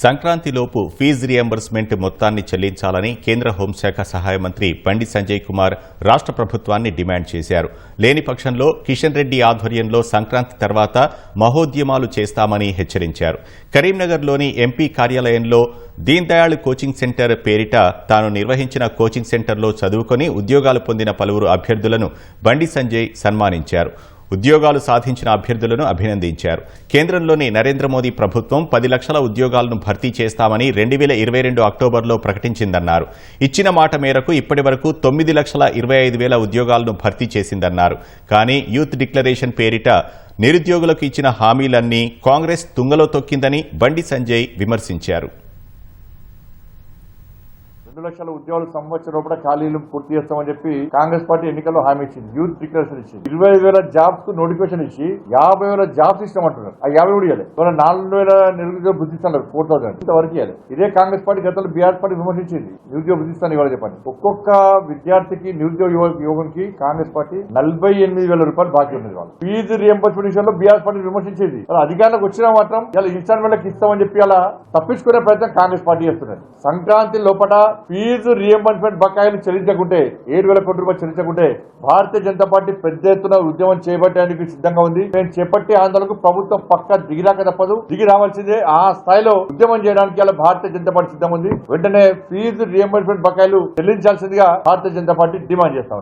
సంక్రాంతిలోపు fee reimbursement మొత్తాన్ని చెల్లించాలని కేంద్ర హోంశాఖ సహాయ మంత్రి బండి సంజయ్ కుమార్ రాష్ట్ర ప్రభుత్వాన్ని డిమాండ్ చేశారు. లేని పక్షంలో కిషన్ రెడ్డి ఆధ్వర్యంలో సంక్రాంతి తర్వాత మహోద్యమాలు చేస్తామని హెచ్చరించారు. కరీంనగర్లోని ఎంపీ కార్యాలయంలో దీన్ దయాళ్ కోచింగ్ సెంటర్ పేరిట తాను నిర్వహించిన కోచింగ్ సెంటర్లో చదువుకొని ఉద్యోగాలు పొందిన పలువురు అభ్యర్థులను బండి సంజయ్ సన్మానించారు. ఉద్యోగాలు సాధించిన అభ్యర్థులను అభినందించారు. కేంద్రంలోని నరేంద్ర మోదీ ప్రభుత్వం పది లక్షల ఉద్యోగాలను భర్తీ చేస్తామని రెండు వేల ఇరవై రెండు అక్టోబర్లో ప్రకటించిందన్నారు. ఇచ్చిన మాట మేరకు ఇప్పటి వరకు తొమ్మిది లక్షల ఇరవై ఐదు వేల ఉద్యోగాలను భర్తీ చేసిందన్నారు. కానీ యూత్ డిక్లరేషన్ పేరిట నిరుద్యోగులకు ఇచ్చిన హామీలన్నీ కాంగ్రెస్ తుంగలో తొక్కిందని బండి సంజయ్ విమర్శించారు. రెండు లక్షల ఉద్యోగాలు సంవత్సరం లోపల ఖాళీలు పూర్తి చేస్తామని చెప్పి కాంగ్రెస్ పార్టీ ఎన్నికల్లో హామీ ఇచ్చింది. యూత్ డిక్లరేషన్ ఇచ్చింది. ఇరవై వేల జాబ్స్కు నోటిఫికేషన్ ఇచ్చి యాభై వేల జాబ్స్ ఇస్తామంటున్నారు. ఆ యాభై కూడా ఇవ్వాలి ఇవాళ నాలుగు వేల నిరుద్యోగ బుద్ధిస్తున్నారు ఫోర్ థౌసండ్ ఇంతవరకు ఇవ్వాలి ఇదే కాంగ్రెస్ పార్టీ గతంలో బీఆర్ పార్టీ విమర్శించింది. నిరుద్యోగ బుద్ధిస్తాను ఇవాళ చెప్పండి. ఒక్కొక్క విద్యార్థికి నిరుద్యోగ యువ- యువకునికి కాంగ్రెస్ పార్టీ నలభై ఎనిమిది వేల రూపాయలు బాకీ ఉన్నది వాళ్ళు ఫీజు రియంబర్స్మెంట్ విషయంలో బీఆర్ పార్టీ విమర్శించేది. వాళ్ళ అధికారంలోకి వచ్చినా మాత్రం ఇలా ఇన్స్టాల్మెంట్లకు ఇస్తామని చెప్పి అలా తప్పించుకునే ప్రయత్నం కాంగ్రెస్ పార్టీ చేస్తున్నారు సంక్రాంతి లోపల ఫీజు రియంబర్స్మెంట్ బకాయిలు చెల్లించకుంటే ఏడు వేల కోట్ల రూపాయలు చెల్లించకుంటే భారతీయ జనతా పార్టీ పెద్ద ఎత్తున ఉద్యమం చేపట్టడానికి సిద్ధంగా ఉంది. మేము చేపట్టే ఆందోళనకు ప్రభుత్వం పక్క దిగిరాక తప్పదు. దిగి రావాల్సిందే ఆ స్థాయిలో ఉద్యమం చేయడానికి అలా భారతీయ జనతా పార్టీ సిద్ధం ఉంది. వెంటనే ఫీజు రియంబర్స్మెంట్ బకాయిలు చెల్లించాల్సిందిగా భారతీయ జనతా పార్టీ డిమాండ్ చేస్తా